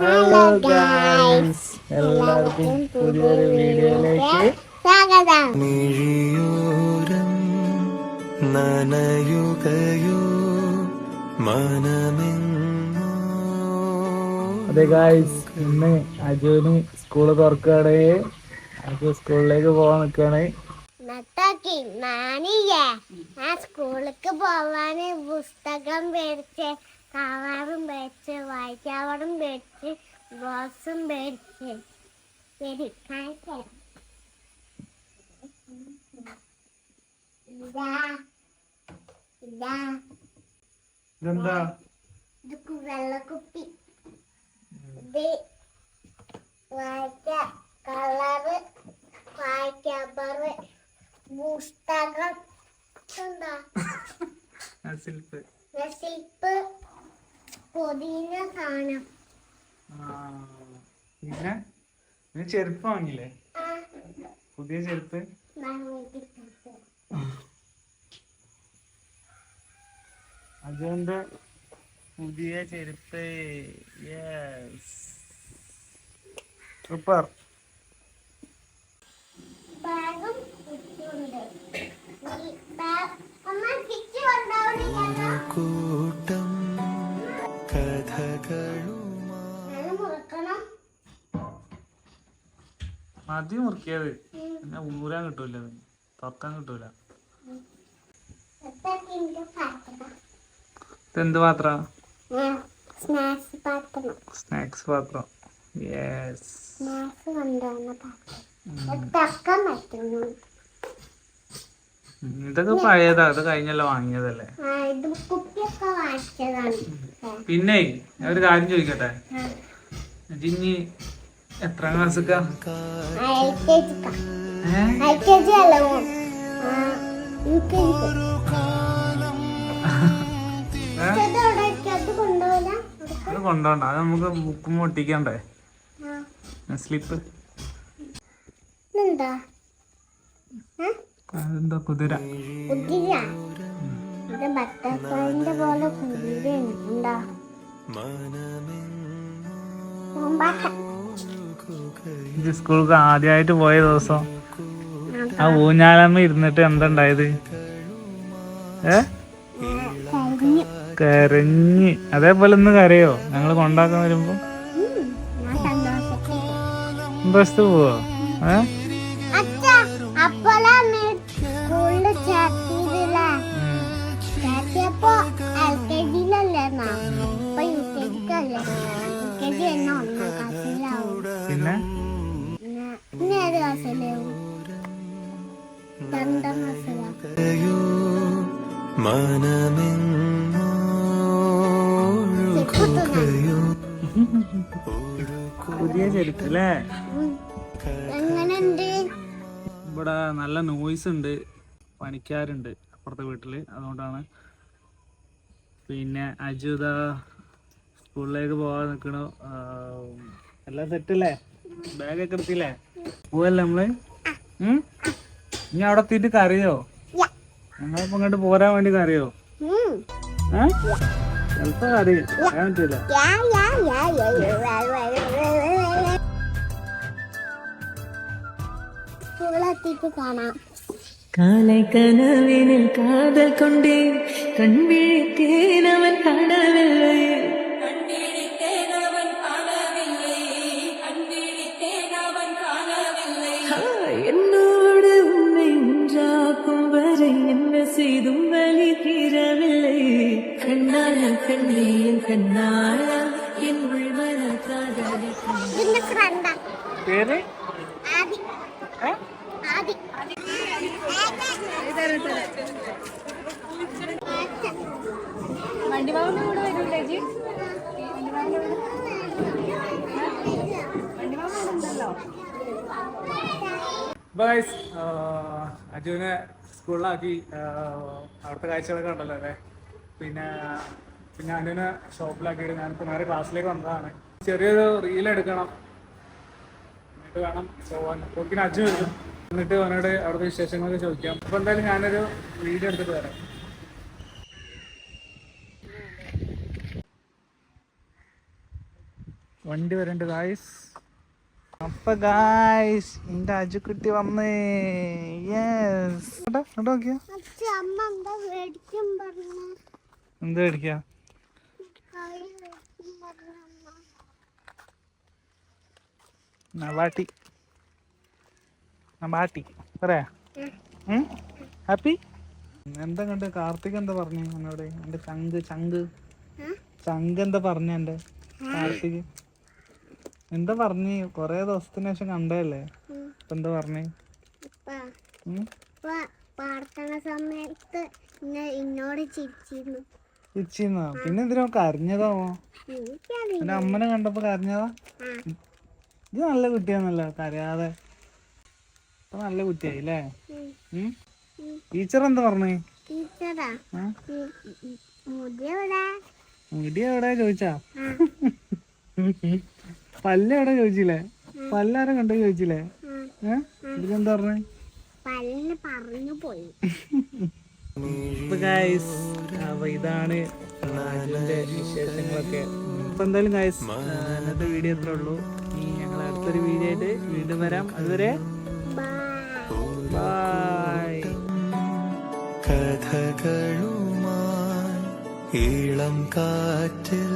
Hello guys എല്ലാവർക്കും പുതിയൊരു വീഡിയോയിലേക്ക് സ്വാഗതം മിഴിയോരം നനയുകയോ മനമെങ്ങോ? അതെ ഗൈസ് ഇന്ന് അജുവിന് സ്കൂൾ തുറക്കുകയാണ്. അജു സ്കൂളിലേക്ക് പോകാൻ നിൽക്കുകയാണ്. നട്ടാക്കി നാനില്ലേ ആ സ്കൂളിലേക്ക് പോവാന് പുസ്തകം മേടിച്ച്. കവറും മേടിച്ച് വായിക്കാവറും മേടിച്ച് ബോസും മേടിച്ച് ശരി കാണിക്കാം ഇതാ ഇതാ. ഇതെന്താ? ഇത് വെള്ളക്കുപ്പി. ഇത് വായിക്ക കളറ് വായിക്കബറ് പുസ്തകം എന്താ ശില്പ് റെസിപ്പ് പൊതിന സാധനം. പിന്നെ? പിന്നെ ചെരുപ്പ് വാങ്ങിയില്ലേ? പുതിയ ചെരുപ്പ്. അജുവിന്റെ പുതിയ ചെരുപ്പ് സൂപ്പർ ബാഗും മതി മുറുക്കിയത്. പിന്നെ ഊരാൻ കിട്ടൂല. തുറക്കാൻ കിട്ടൂല. ഇതെന്ത് പാത്ര? സ്നാക്സ് പാത്രം. യെസ്. ഇതൊക്കെ പഴയതാ. അത് കഴിഞ്ഞല്ലോ വാങ്ങിയതല്ലേ? പിന്നെ ഒരു കാര്യം ചോദിക്കട്ടെ? ആ. എത്ര ക്ലാസ്സൊക്കെ? അത് കൊണ്ടോണ്ട. അത് നമുക്ക് ബുക്കും ഒട്ടിക്കണ്ടേ? സ്ലിപ്പ്? അതെന്താ കുതിര? ബട്ടർഫ്ലൈന്റെ പോലെ കുതിര എന്താ ഇത് സ്കൂൾക്ക് ആദ്യമായിട്ട് പോയ ദിവസം ആ ഊഞ്ഞാലമ്മ ഇരുന്നിട്ട് എന്തുണ്ടായത്? ഏ? കരിഞ്ഞു. അതേപോലെ ഒന്ന് കരയോ? ഞങ്ങൾ കൊണ്ടാക്കാൻ വരുമ്പോ. ബസ് സന്തോഷത്ത് പോവോ? ഏ? രണ്ടാം പുതിയ ചെരുപ്പ് അല്ലേ ഇവിടെ നല്ല നോയ്സ് ഉണ്ട്. പണിക്കാരുണ്ട് അപ്പുറത്തെ വീട്ടിൽ. അതുകൊണ്ടാണ് പിന്നെ അജുത സ്കൂളിലേക്ക് പോകാൻ നിൽക്കണു എല്ലാം സെറ്റല്ലേ ബാഗൊക്കെ എടുത്തില്ലേ? പോവല്ലേ നമ്മൾ? ഇനി അവിടെ എത്തിയിട്ട് കറിയോ യാ. ഞങ്ങളിപ്പോ ഇങ്ങോട്ട് പോരാൻ വേണ്ടി കറിയോ ചിലപ്പോ കറി പറ്റൂല യാ, യാ, കാതൽ യാ, യാ, വാ, പേര്? ആദി ബൈസ് അജുവിനെ സ്കൂളിലാക്കി അവിടുത്തെ കാഴ്ചകളൊക്കെ ഉണ്ടല്ലോ അല്ലേ? പിന്നെ പിന്നെ അനുവിനെ ഷോപ്പിലാക്കിയിട്ട് ഞാൻ നേരെ ക്ലാസ്സിലേക്ക് വന്നതാണ്. ചെറിയൊരു റീൽ എടുക്കണം. എന്നിട്ട് വേണം പോവാൻ പോക്കിന് അജു വരും. എന്നിട്ട് അവനോട് അവിടുത്തെ വിശേഷങ്ങളൊക്കെ ചോദിക്കാം. അപ്പോൾ എന്തായാലും ഞാനൊരു വീഡിയോ എടുത്തിട്ട് വരാം. വണ്ടി വരണ്ട് ഗായ്സ് അപ്പൊ ഗായ്സ് എന്റെ അജുക്കുട്ടി വന്നേ. യെസ് കേട്ടോ നോക്കിയാ? അമ്മ എന്താ മേടിക്കും? നവാട്ടി. നബാട്ടി പറയാ ഹാപ്പി? എന്താ കണ്ട്? കാർത്തിക് എന്താ പറഞ്ഞു എന്നോട്? എന്റെ ചങ്ക് ചങ്ക്? ചങ്ക് എന്താ പറഞ്ഞ എന്റെ കാർത്തിക്. എന്താ പറഞ്ഞു? കൊറേ ദിവസത്തിന് ശേഷം കണ്ടല്ലേ ഇപ്പൊ എന്താ പറഞ്ഞു? പ്രാർത്ഥന സമയത്ത് ഇന്നെ എന്നോട് ചിരിച്ചിരുന്നു. ചിരിച്ചിരുന്നോ പിന്നെ എന്തിനാ കരഞ്ഞതാവോ അമ്മനെ കണ്ടപ്പോ കരഞ്ഞതാ? ഇത് നല്ല കുട്ടിയാന്നല്ലോ കരയാതെ. നല്ല കുട്ടിയായി അല്ലേ ടീച്ചർ എന്താ പറഞ്ഞേ മുടി എവിടെ ചോദിച്ചാ? പല്ല് എവിടെ ചോദിച്ചില്ലേ? പല്ലാരെ കണ്ടു ചോദിച്ചില്ലേ? ഏഹ് എന്താ പറഞ്ഞേ? പറഞ്ഞു പോയി. അപ്പൊ ഗായ്സ് അപ്പൊ ഇതാണ് വിശേഷങ്ങളൊക്കെ. ഇപ്പൊ എന്തായാലും ഗായ്സ് ഇന്നത്തെ വീഡിയോ എത്ര ഉള്ളൂ. അടുത്തൊരു വീഡിയോ ആയിട്ട് വീണ്ടും വരാം. അതുവരെ ബൈ ബൈ കഥകളുമായി ഇളം കാറ്റിൽ